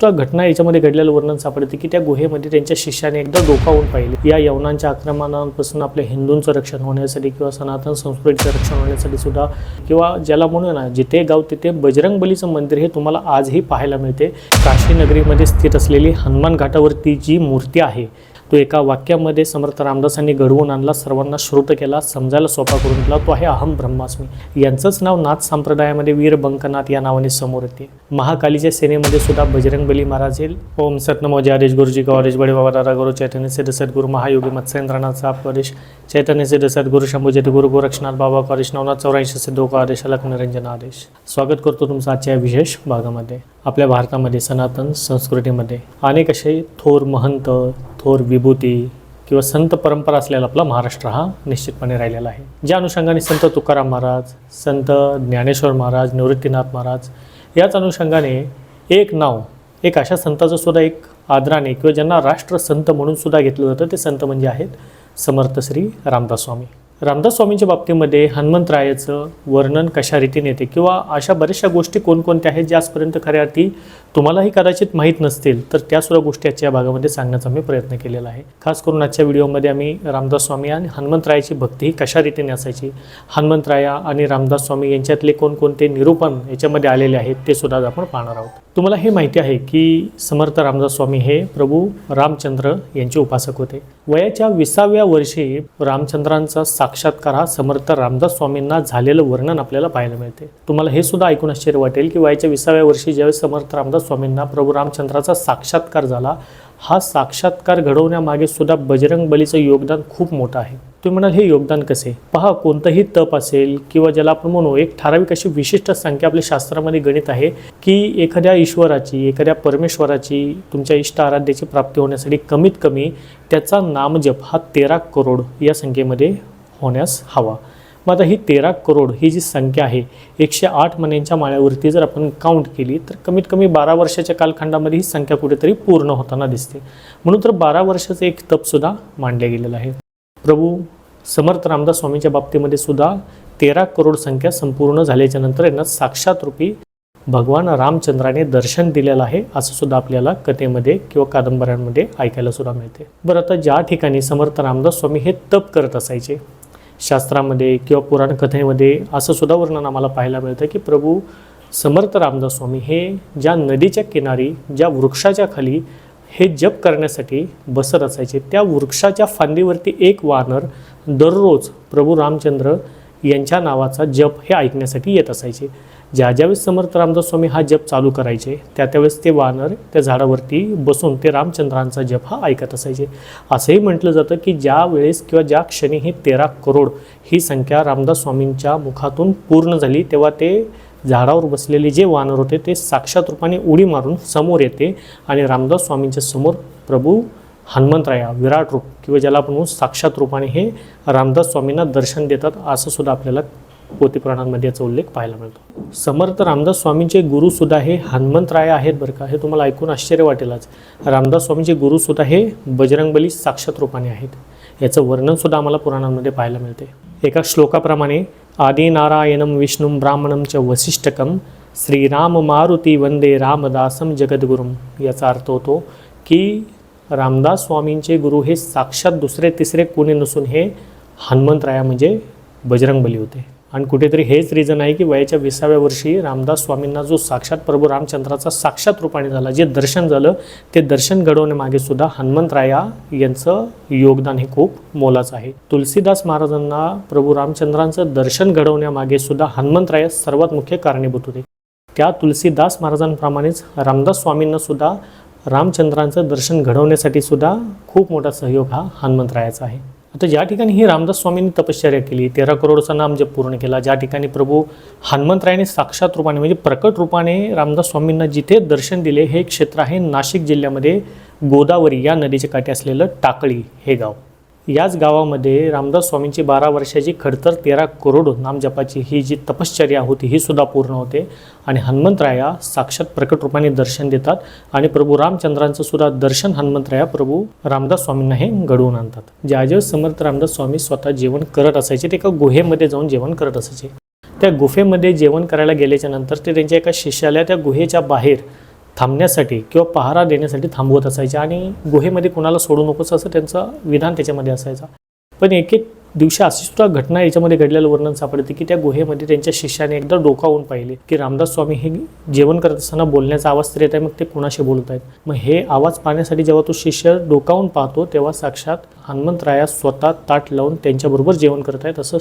सुद्धा घटना याच्यामध्ये घडलेलं वर्णन सापडते की त्या गुहेमध्ये त्यांच्या शिष्याने एकदा डोकावून पाहिले. या यवनांच्या आक्रमणांपासून आपल्या हिंदूंचं रक्षण होण्यासाठी किंवा सनातन संस्कृतीचं रक्षण होण्यासाठी सुद्धा किंवा ज्याला म्हणू ना जिथे गाव तिथे बजरंग बलीचं मंदिर हे तुम्हाला आजही पाहायला मिळते. काशी नगरीमध्ये स्थित असलेली हनुमान घाटावरती जी मूर्ती आहे तो एका वाक्यामध्ये समर्थ रामदासांनी घडवून आणला सर्वांना श्रुत केला समजायला सोपा करून दिला. तो आहे अहम ब्रह्मास्मी. यांचंच नाव नाथ संप्रदायामध्ये वीर बंकनाथ या नावाने समोर येते. महाकालीच्या सेनेमध्ये सुद्धा बजरंग बली महाराज येईल. ओम सतनमो आदेश गुरुजी गौरेश बडे बाबा दादा गुरु चैतन्य सिद्ध सद्गुरु महायोगी मत्स्येंद्रनाथचा परेश चैतन्य सिद्ध सद्गुरु शंभूजी गुरु गोरक्षनाथ बाबा कॉलेज नवनाथ चौऱ्याऐंशी सिद्धो का आदेश अलक निरंजन आदेश. स्वागत करतो तुमचं आजच्या या विशेष भागामध्ये. आपल्या भारतामध्ये सनातन संस्कृतीमध्ये अनेक असे थोर महंत थोर विभूती किंवा संत परंपरा असलेला आपला महाराष्ट्र हा निश्चितपणे राहिलेला आहे. ज्या अनुषंगाने संत तुकाराम महाराज संत ज्ञानेश्वर महाराज निवृत्तीनाथ महाराज याच अनुषंगाने एक नाव एक अशा संताचं सुद्धा एक आदराने किंवा ज्यांना राष्ट्रसंत म्हणून सुद्धा घेतलं जातं ते संत म्हणजे आहेत समर्थ श्री रामदास स्वामी. रामदास स्वामींच्या बाबतीमध्ये हनुमंतरायाचं वर्णन कशा रीतीने येते किंवा अशा बऱ्याचशा गोष्टी कोणकोणत्या आहेत ज्या आजपर्यंत खऱ्या अर्थी तुम्हालाही कदाचित माहीत नसतील तर त्यासुद्धा गोष्टी आजच्या या भागामध्ये सांगण्याचा मी प्रयत्न केलेला आहे. खास करून आजच्या व्हिडिओमध्ये आम्ही रामदास स्वामी आणि हनुमंतरायाची भक्ती ही कशा रीतीने असायची हनुमंतराया आणि रामदास स्वामी यांच्यातले कोणकोणते निरूपण याच्यामध्ये आलेले आहेत ते सुद्धा आज आपण पाहणार आहोत. तुम्हाला हे माहिती आहे की समर्थ रामदास स्वामी हे प्रभू रामचंद्र यांचे उपासक होते. वयाच्या विसाव्या वर्षी रामचंद्रांचा साक्षात्कार हा समर्थ रामदास स्वामींना झालेलं वर्णन आपल्याला पाहायला मिळते. तुम्हाला हे सुद्धा ऐकून आश्चर्य वाटेल की वयाच्या विसाव्या वर्षी ज्यावेळेस समर्थ रामदास स्वामींना प्रभू रामचंद्राचा साक्षात्कार झाला हा साक्षात्कार घडवण्यामागे सुद्धा बजरंग बलीचं योगदान खूप मोठं आहे. तुम्ही म्हणाल हे योगदान कसे? पहा कोणतंही तप असेल किंवा ज्याला आपण म्हणू एक ठराविक अशी विशिष्ट संख्या आपल्या शास्त्रामध्ये गणित आहे की एखाद्या ईश्वराची एखाद्या परमेश्वराची तुमच्या इष्ट आराध्याची प्राप्ती होण्यासाठी कमीत कमी त्याचा नामजप हा तेरा करोड या संख्येमध्ये होण्यास हवा. मग आता ही तेरा करोड ही जी संख्या आहे एकशे आठ महिन्यांच्या माळ्यावरती जर आपण काउंट केली तर कमीत कमी बारा वर्षाच्या कालखंडामध्ये ही संख्या कुठेतरी पूर्ण होताना दिसते. म्हणून तर बारा वर्षाचं एक तपसुद्धा मांडलं गेलेलं आहे. प्रभू समर्थ रामदास स्वामींच्या बाबतीमध्ये सुद्धा तेरा करोड संख्या संपूर्ण झाल्याच्यानंतर यांना साक्षात रूपी भगवान रामचंद्राने दर्शन दिलेलं आहे असं सुद्धा आपल्याला कथेमध्ये किंवा कादंबऱ्यांमध्ये ऐकायला सुद्धा मिळते. बरं आता ज्या ठिकाणी समर्थ रामदास स्वामी हे तप करत असायचे शास्त्रामध्ये किंवा पुराण कथेमध्ये असं सुद्धा वर्णन आम्हाला पाहायला मिळतं की प्रभू समर्थ रामदास स्वामी हे ज्या नदीच्या किनारी ज्या वृक्षाच्या खाली हे जप करण्यासाठी बसत असायचे त्या वृक्षाच्या फांदीवरती एक वानर दररोज प्रभू रामचंद्र यांच्या नावाचा जप हे ऐकण्यासाठी येत असायचे. ज्या ज्यावेळेस समर्थ रामदास स्वामी हा जप चालू करायचे त्या त्यावेळेस ते वानर त्या झाडावरती बसून ते रामचंद्रांचा जप हा ऐकत असायचे. असंही म्हटलं जातं की ज्या वेळेस किंवा ज्या क्षणी ही तेरा करोड ही संख्या रामदास स्वामींच्या मुखातून पूर्ण झाली तेव्हा ते झाडावर बसलेले जे वानर होते ते साक्षात रूपाने उडी मारून समोर येते आणि रामदास स्वामींच्या समोर प्रभू हनुमंतराया विराट रूप किंवा ज्याला आपण म्हणू साक्षात रूपाने हे रामदास स्वामींना दर्शन देतात असं सुद्धा आपल्याला पोथीपुराणांमध्ये याचा उल्लेख पाहायला मिळतो. समर्थ रामदास स्वामींचे गुरुसुद्धा हे हनुमंतराय आहेत बरं का हे तुम्हाला ऐकून आश्चर्य वाटेलच रामदास स्वामींचे गुरुसुद्धा हे बजरंगबली साक्षात रूपाने आहेत. याचं वर्णनसुद्धा आम्हाला पुराणांमध्ये पाहायला मिळते. एका श्लोकाप्रमाणे आदिनारायणम विष्णू ब्राह्मणम च वसिष्ठकम श्रीराम मारुती वंदे रामदासम जगद्गुरुम याचा अर्थ होतो की रामदास स्वामींचे गुरु हे साक्षात दुसरे तिसरे कोणी नसून हे हनुमंतराया म्हणजे बजरंगबली होते. आणि कुठेतरी हेच रिझन आहे की वयाच्या विसाव्या वर्षी रामदास स्वामींना जो साक्षात प्रभू रामचंद्राचा साक्षात रूपाने झाला जे दर्शन झालं ते दर्शन घडवण्यामागे सुद्धा हनुमंतराया यांचं योगदान हे खूप मोलाचं आहे. तुलसीदास महाराजांना प्रभू रामचंद्रांचं दर्शन घडवण्यामागे सुद्धा हनुमंतराया सर्वात मुख्य कारणीभूत होते. त्या तुलसीदास महाराजांप्रमाणेच रामदास स्वामींना सुद्धा रामचंद्रांचं दर्शन घडवण्यासाठी सुद्धा खूप मोठा सहयोग हा हनुमंतरायाचा आहे. आता ज्या ठिकाणी ही रामदास स्वामींनी तपश्चर्या केली. तेरा करोडचा नाम जप पूर्ण केला. ज्या ठिकाणी प्रभू हनुमंतरायाने साक्षात रूपाने म्हणजे प्रकट रूपाने रामदास स्वामींना जिथे दर्शन दिले हे क्षेत्र आहे नाशिक जिल्ह्यामध्ये गोदावरी या नदीच्या काठी असलेलं टाकळी हे गाव. याच गावामध्ये रामदास स्वामींची बारा वर्षाची खडतर तेरा करोड नामजपाची ही जी तपश्चर्या होती ही सुद्धा पूर्ण होते. आणि हनुमंतराया साक्षात प्रकट रूपाने दर्शन देतात आणि प्रभू रामचंद्रांचं सुद्धा दर्शन हनुमंतराया प्रभू रामदास स्वामींना हे घडवून आणतात. जे ज्या समर्थ रामदास स्वामी स्वतः जेवण करत असायचे ते एका गुहेमध्ये जाऊन जेवण करत असायचे. त्या गुफेमध्ये जेवण करायला गेल्याच्यानंतर ते त्यांच्या एका शिष्याला त्या गुहेच्या बाहेर थांबण्यासाठी किंवा पहारा देण्यासाठी थांबवत असायचे आणि गुहेमध्ये कोणाला सोडू नकोस असं त्यांचं विधान त्याच्यामध्ये असायचं. पण एक एक दिवशी अशी सुद्धा घटना याच्यामध्ये घडलेलं वर्णन सापडते की त्या गुहेमध्ये त्यांच्या शिष्याने एकदा डोकावून पाहिले की रामदास स्वामी हे जेवण करत असताना बोलण्याचा आवाज तर येत आहे मग ते कुणाशी बोलत आहेत मग हे आवाज पाहण्यासाठी जेव्हा तो शिष्य डोकावून पाहतो तेव्हा साक्षात हनुमंतराया स्वतः ताट लावून त्यांच्याबरोबर जेवण करत आहेत असं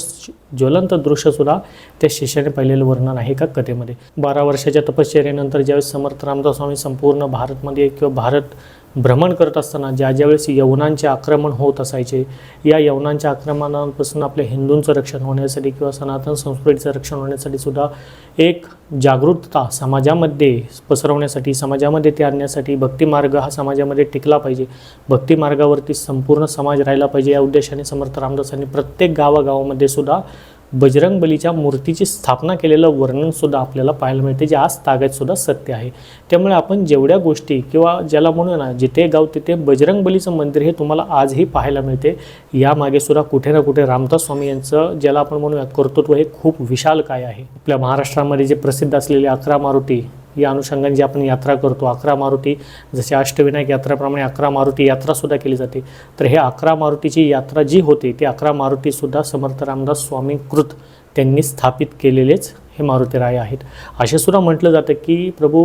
ज्वलंत दृश्यसुद्धा त्या शिष्याने पाहिलेलं वर्णन आहे का कथेमध्ये. बारा वर्षाच्या तपश्चर्यानंतर ज्यावेळेस समर्थ रामदास स्वामी संपूर्ण भारतमध्ये किंवा भारत भ्रमण करत असताना ज्या ज्यावेळेस यवनांचे आक्रमण होत असायचे या यवनांच्या आक्रमणापासून आपल्या हिंदूंचं रक्षण होण्यासाठी किंवा सनातन संस्कृतीचं रक्षण होण्यासाठी सुद्धा एक जागरूकता समाजामध्ये पसरवण्यासाठी समाजामध्ये ते आणण्यासाठी भक्तिमार्ग हा समाजामध्ये टिकला पाहिजे. भक्तिमार्गावरती संपूर्ण समाज राहिला पाहिजे या उद्देशाने समर्थ रामदासांनी प्रत्येक गावागावामध्ये सुद्धा बजरंग बलीच्या मूर्तीची स्थापना केलेलं वर्णनसुद्धा आपल्याला पाहायला मिळते जे आज तागायतसुद्धा सत्य आहे. त्यामुळे आपण जेवढ्या गोष्टी किंवा ज्याला म्हणू ना जिथे गाव तिथे बजरंग बलीचं मंदिर हे तुम्हाला आजही पाहायला मिळते. यामागे सुद्धा कुठे ना कुठे रामदास स्वामी यांचं ज्याला आपण म्हणूयात कर्तृत्व हे खूप विशाल काय आहे. आपल्या महाराष्ट्रामध्ये जे प्रसिद्ध असलेले अकरा मारुती या अनुषंगाने जी आपण यात्रा करतो अकरा मारुती जसे अष्टविनायक यात्राप्रमाणे अकरा मारुती यात्रासुद्धा केली जाते. तर हे अकरा मारुतीची यात्रा जी होते ती अकरा मारुतीसुद्धा समर्थ रामदास स्वामीकृत त्यांनी स्थापित केलेलेच हे मारुतीराय आहेत. असे सुद्धा म्हटलं जातं की प्रभू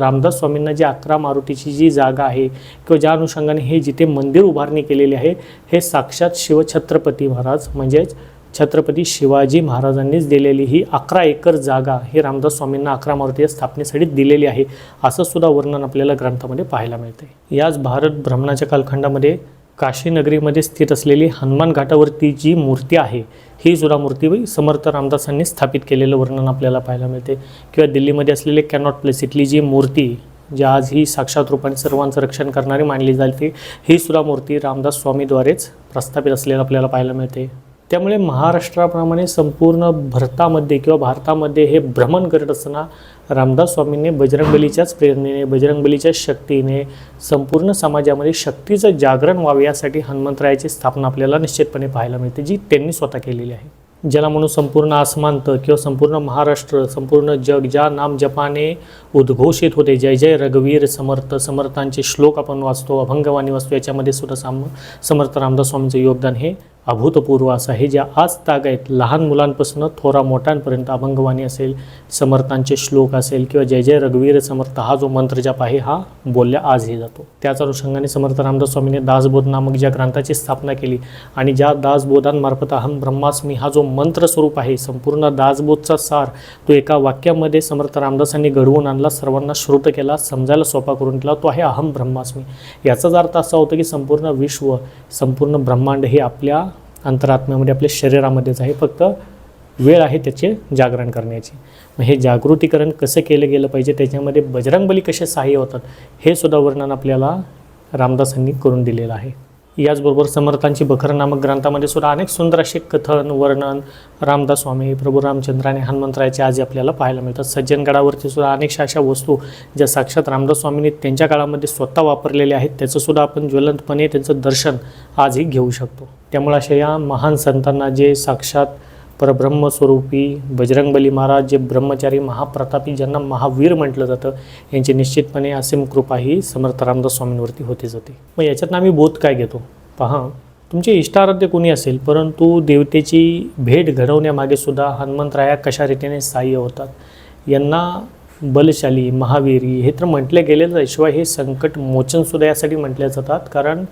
रामदास स्वामींना जी अकरा मारुतीची जी जागा आहे किंवा ज्या अनुषंगाने हे जिथे मंदिर उभारणी केलेली आहे हे साक्षात शिवछत्रपती महाराज म्हणजेच छत्रपती शिवाजी महाराजांनीच दिलेली ही अकरा एकर जागा ही रामदास स्वामींना अकरा मारुती स्थापनेसाठी दिलेली आहे असं सुद्धा वर्णन आपल्याला ग्रंथामध्ये पाहायला मिळते याच भारत भ्रमणाच्या कालखंडामध्ये काशी नगरीमध्ये स्थित असलेली हनुमान घाटावरती जी मूर्ती आहे ही सुद्धा मूर्ती समर्थ रामदासांनी स्थापित केलेलं वर्णन आपल्याला पाहायला मिळते किंवा दिल्लीमध्ये असलेले कॅनॉट प्लेस इथली जी मूर्ती जी आज ही साक्षात रूपाने सर्वांचं रक्षण करणारी मानली जाते ही सुद्धा मूर्ती रामदास स्वामीद्वारेच प्रस्थापित असलेलं आपल्याला पाहायला मिळते त्यामुळे महाराष्ट्राप्रमाणे संपूर्ण भारतामध्ये किंवा भारतामध्ये हे भ्रमण करत असताना रामदास स्वामींनी बजरंगबलीच्याच प्रेरणेने बजरंगबलीच्याच शक्तीने संपूर्ण समाजामध्ये शक्तीचं जागरण व्हावे यासाठी हनुमंतरायाची स्थापना आपल्याला निश्चितपणे पाहायला मिळते जी त्यांनी स्वतः केलेली आहे. ज्याला म्हणून संपूर्ण आसमांत किंवा संपूर्ण महाराष्ट्र संपूर्ण जग ज्या नाम जपाने उद्घोषित होते जय जय रघुवीर समर्थ समर्थांचे श्लोक आपण वाचतो अभंगवाणी वाचतो याच्यामध्ये सुद्धा साम समर्थ रामदास स्वामींचं योगदान हे अभूतपूर्व असं आहे ज्या आज ताग आहेत. लहान मुलांपासून थोरा मोठ्यांपर्यंत अभंगवाणी असेल समर्थांचे श्लोक असेल किंवा जय जय रघुवीर समर्थ हा जो मंत्रजाप आहे हा बोलल्या आजही जातो. त्याच अनुषंगाने समर्थ रामदास स्वामीने दासबोध नामक ज्या ग्रंथाची स्थापना केली आणि ज्या दासबोधांमार्फत अहम ब्रह्मास्मी हा जो मंत्र स्वरूप आहे संपूर्ण दासबोधचा सार तो एका वाक्यामध्ये समर्थ रामदासांनी घडवून आणला सर्वांना श्रुत केला समजायला सोपा करून केला तो आहे अहम ब्रह्मास्मी. याचाच अर्थ असा होतो की संपूर्ण विश्व संपूर्ण ब्रह्मांड हे आपल्या अंतरात्म्यामध्ये आपल्या शरीरामध्येच आहे. फक्त वेळ आहे त्याचे जागरण करण्याची. मग हे जागृतीकरण कसं केलं गेलं पाहिजे? त्याच्यामध्ये बजरंगबली कसे सहाय्य होतात? हे सुद्धा वर्णन आपल्याला रामदासांनी करून दिलेलं आहे. याचबरोबर समर्थांची बखर नामक ग्रंथामध्ये सुद्धा अनेक सुंदर असे कथन वर्णन रामदास स्वामी प्रभू रामचंद्र आणि हनुमंतरायाचे आज आपल्याला पाहायला मिळतात. सज्जनगडावरती सुद्धा अनेकशा अशा वस्तू ज्या साक्षात रामदास स्वामींनी त्यांच्या काळामध्ये स्वतः वापरलेल्या आहेत त्याचंसुद्धा आपण ज्वलंतपणे त्यांचं दर्शन आजही घेऊ शकतो. त्यामुळे अशा या महान संतांना जे साक्षात परब्रह्मस्वरूपी बजरंगबली महाराज जे ब्रह्मचारी महाप्रतापी ज्यांना महावीर म्हटलं जातं यांची निश्चितपणे असीम कृपा ही समर्थ रामदास स्वामींवरती होतीच होती मग याच्यातनं आम्ही बोध काय घेतो? पहा तुमचे इष्टाराध्य कोणी असेल परंतु देवतेची भेट घडवण्यामागे सुद्धा हनुमंतराया कशा रीतीने सहाय्य होतात? यांना बलशाली महावीरी हे तर म्हटले गेलेच आहे शिवाय हे संकट मोचनसुद्धा यासाठी म्हटले जातात कारण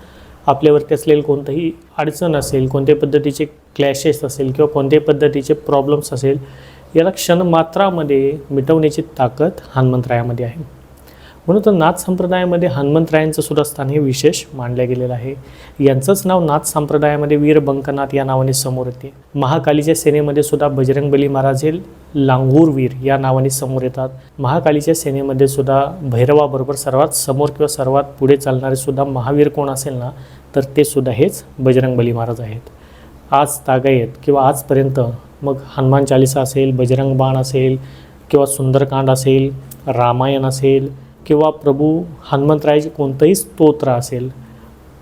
आपल्यावरती असलेलं कोणतंही अडचण असेल कोणत्याही पद्धतीचे क्लॅशेस असेल किंवा कोणत्याही पद्धतीचे प्रॉब्लेम्स असेल याला क्षणमात्रामध्ये मिटवण्याची ताकद हनुमंतरायामध्ये आहे. म्हणून तर नाथ संप्रदायामध्ये हनुमंतरायांचं सुद्धा स्थान हे विशेष मानलं गेलेलं आहे. यांचंच नाव नाथ संप्रदायामध्ये वीर बंकनाथ या नावाने समोर येते. महाकालीच्या सेनेमध्ये सुद्धा बजरंगबली महाराज हे लांगूरवीर या नावाने समोर येतात. महाकालीच्या सेनेमध्ये सुद्धा भैरवाबरोबर सर्वात समोर किंवा सर्वात पुढे चालणारे सुद्धा महावीर कोण असेल ना तर ते सुद्धा हेच बजरंगबली महाराज आहेत. आज तागायत किंवा आजपर्यंत मग हनुमान चालिसा असेल बजरंग बाण असेल किंवा सुंदरकांड असेल रामायण असेल किंवा प्रभू हनुमंतरायाचे कोणतंही स्तोत्र असेल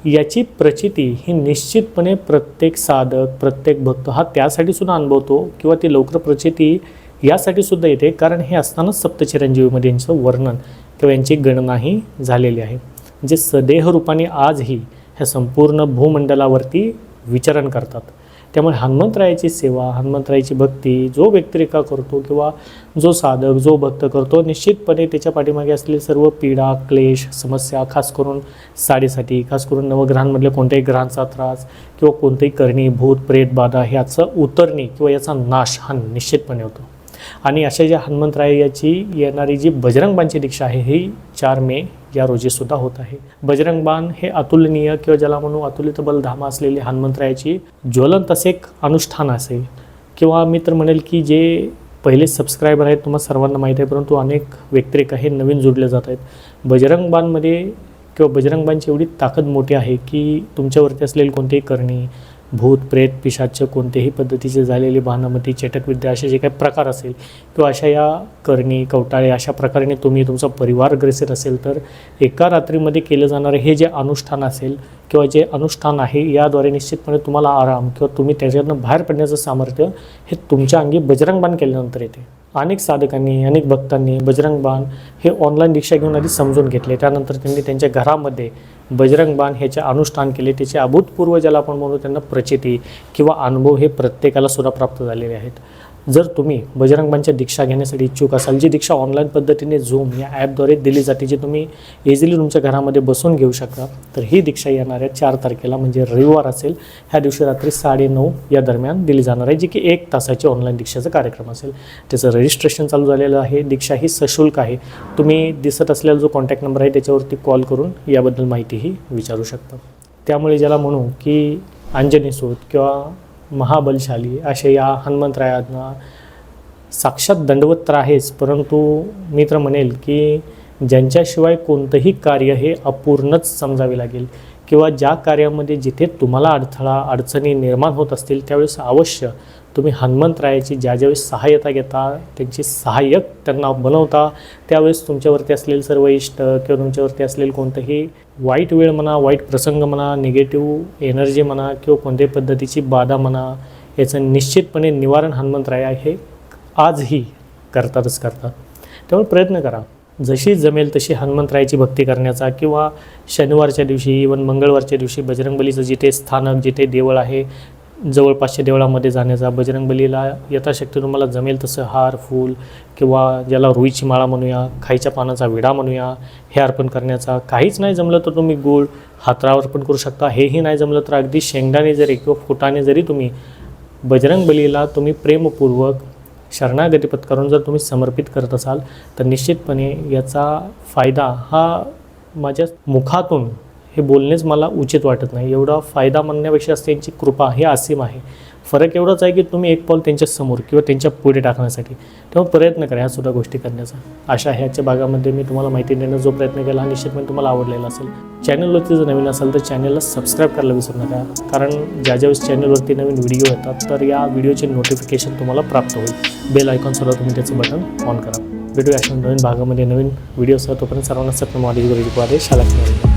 याची प्रचिती ही निश्चितपणे प्रत्येक साधक प्रत्येक भक्त हा त्यासाठी सुद्धा अनुभवतो किंवा ती लवकर प्रचिती यासाठी सुद्धा येते कारण हे असतानाच सप्तचिरंजीवीमध्ये यांचं वर्णन किंवा यांची गणनाही झालेली आहे. जे सदेह रूपाने आजही ह्या संपूर्ण भूमंडलावरती विचरण करतात. त्यामुळे हनुमंतरायाची सेवा हनुमंतरायाची भक्ती जो व्यक्तिरेखा करतो किंवा जो साधक जो भक्त करतो निश्चितपणे त्याच्या पाठीमागे असलेले सर्व पीडा क्लेश समस्या खास करून साडीसाठी खास करून नवग्रहांमधल्या कोणत्याही ग्रहांचा त्रास किंवा कोणतेही करणी भूत प्रेत बाधा ह्याचं उतरणे किंवा याचा नाश हा निश्चितपणे होतो. आणि अशा ज्या हनुमंतरायाची येणारी जी बजरंगबांची दीक्षा आहे ही चार मे या रोजीसुद्धा होत आहे. बजरंगबाण हे अतुलनीय किंवा ज्याला म्हणू अतुलित बलधामा असलेली हनुमंतरायाची ज्वलंत असे एक अनुष्ठान असेल किंवा मी तर म्हणेल की जे पहिले सबस्क्रायबर आहेत तुम्हाला सर्वांना माहीत आहे परंतु अनेक व्यक्तिरेखा हे नवीन जोडले जात आहेत. बजरंगबाणमध्ये किंवा बजरंगबाणची एवढी ताकद मोठी आहे की तुमच्यावरती असलेली कोणतीही करणी भूत प्रेत पिशाच कोणत्याही पद्धतीचे झालेली भानामती चेटकविद्या असे जे काही प्रकार असेल किंवा अशा या करणी कवटाळे अशा प्रकारे तुम्ही तुमचा परिवार ग्रसित असेल तर एका रात्रीमध्ये केलं जाणारे हे जे अनुष्ठान असेल किंवा जे अनुष्ठान आहे याद्वारे निश्चितपणे तुम्हाला आराम किंवा तुम्ही त्याच्यातनं बाहेर पडण्याचं सामर्थ्य हे तुमच्या अंगी बजरंगबाण केल्यानंतर येते. अनेक साधकांनी अनेक भक्तांनी बजरंगबाण हे ऑनलाईन दीक्षा घेऊन आधी समजून घेतले. त्यानंतर त्यांनी त्यांच्या घरामध्ये बजरंगबाण ह्याचे अनुष्ठान केले त्याचे अभूतपूर्व ज्याला आपण म्हणू त्यांना प्रचिती किंवा अनुभव हे प्रत्येकाला सुद्धा प्राप्त झालेले आहेत. जर तुम्ही बजरंगबाणच्या दीक्षा घेण्यासाठी इच्छुक असाल जी दीक्षा ऑनलाईन पद्धतीने झूम या ॲपद्वारे दिली जाते जी तुम्ही इझिली तुमच्या घरामध्ये बसून घेऊ शकता तर ही दीक्षा येणाऱ्या चार तारखेला म्हणजे रविवार असेल ह्या दिवशी रात्री साडेनऊ या दरम्यान दिली जाणार आहे जी की एक तासाची ऑनलाईन दीक्षाचा कार्यक्रम असेल. त्याचं रजिस्ट्रेशन चालू झालेलं आहे दीक्षा ही सशुल्क आहे. तुम्ही दिसत असलेला जो कॉन्टॅक्ट नंबर आहे त्याच्यावरती कॉल करून याबद्दल माहितीही विचारू शकता. त्यामुळे ज्याला म्हणू की अंजनी सूत किंवा महाबलशाली असे या हनुमंतरायांना साक्षात दंडवत तर आहेच परंतु मी तर म्हणेल की ज्यांच्याशिवाय कोणतंही कार्य हे अपूर्णच समजावे लागेल. किंवा ज्या कार्यामध्ये जिथे तुम्हाला अडथळा अडचणी निर्माण होत असतील त्यावेळेस अवश्य तुम्ही हनुमंतरायाची ज्या ज्यावेळेस सहाय्यता घेता त्यांची सहाय्यक त्यांना बनवता त्यावेळेस तुमच्यावरती असलेले सर्व इष्ट किंवा तुमच्यावरती असलेले कोणतंही वाईट वेळ म्हणा वाईट प्रसंग म्हणा निगेटिव्ह एनर्जी म्हणा किंवा कोणत्याही पद्धतीची बाधा म्हणा याचं निश्चितपणे निवारण हनुमंतराया हे आजही करतातच करतात. त्यामुळे प्रयत्न करा. जशी जमेल तशी हनुमंतरायाची भक्ती करण्याचा किंवा शनिवारच्या दिवशी इवन मंगळवारच्या दिवशी बजरंगबलीचं जिथे स्थानक जिथे देवळ आहे जवळपासच्या देवळामध्ये जाण्याचा बजरंगबलीला यथाशक्ती तुम्हाला जमेल तसं हार फूल किंवा ज्याला रुईची माळा म्हणूया खाईच्या पानाचा विडा म्हणूया हे अर्पण करण्याचा काहीच नाही जमलं तर तुम्ही गूळ हातरावर अर्पण करू शकता. हेही नाही जमलं तर अगदी शेंगदाणे जरी किंवा फुटाने जरी तुम्ही बजरंगबलीला तुम्ही प्रेमपूर्वक शरणागती पत्करून जर तुम्ही समर्पित करत असाल तर निश्चितपणे याचा फायदा हा माझ्या मुखातून हे बोलणेच मला उचित वाटत नाही. एवढा फायदा म्हणण्यापेक्षा त्यांची कृपा हे असीम आहे. फरक एवढाच आहे की तुम्ही एक पाऊल त्यांच्यासमोर किंवा त्यांच्या पुढे टाकण्यासाठी तेव्हा प्रयत्न करा ह्या सुद्धा गोष्टी करण्याचा. अशा ह्याच्या भागामध्ये मी तुम्हाला माहिती देण्याचा जो प्रयत्न केला हा निश्चितपणे तुम्हाला आवडलेला असेल. चॅनलवरती जर नवीन असेल तर चॅनलला सबस्क्राईब करायला विसरू नका. कारण ज्या ज्यावेळेस चॅनलवरती नवीन व्हिडिओ येतात तर या व्हिडिओचे नोटिफिकेशन तुम्हाला प्राप्त होईल. बेल आयकॉनसुद्धा तुम्ही त्याचं बटन ऑन करा. भेटूया अशा नवीन भागामध्ये नवीन व्हिडिओसह तोपर्यंत सर्वांना सत्य महादेव गुरुजी शाला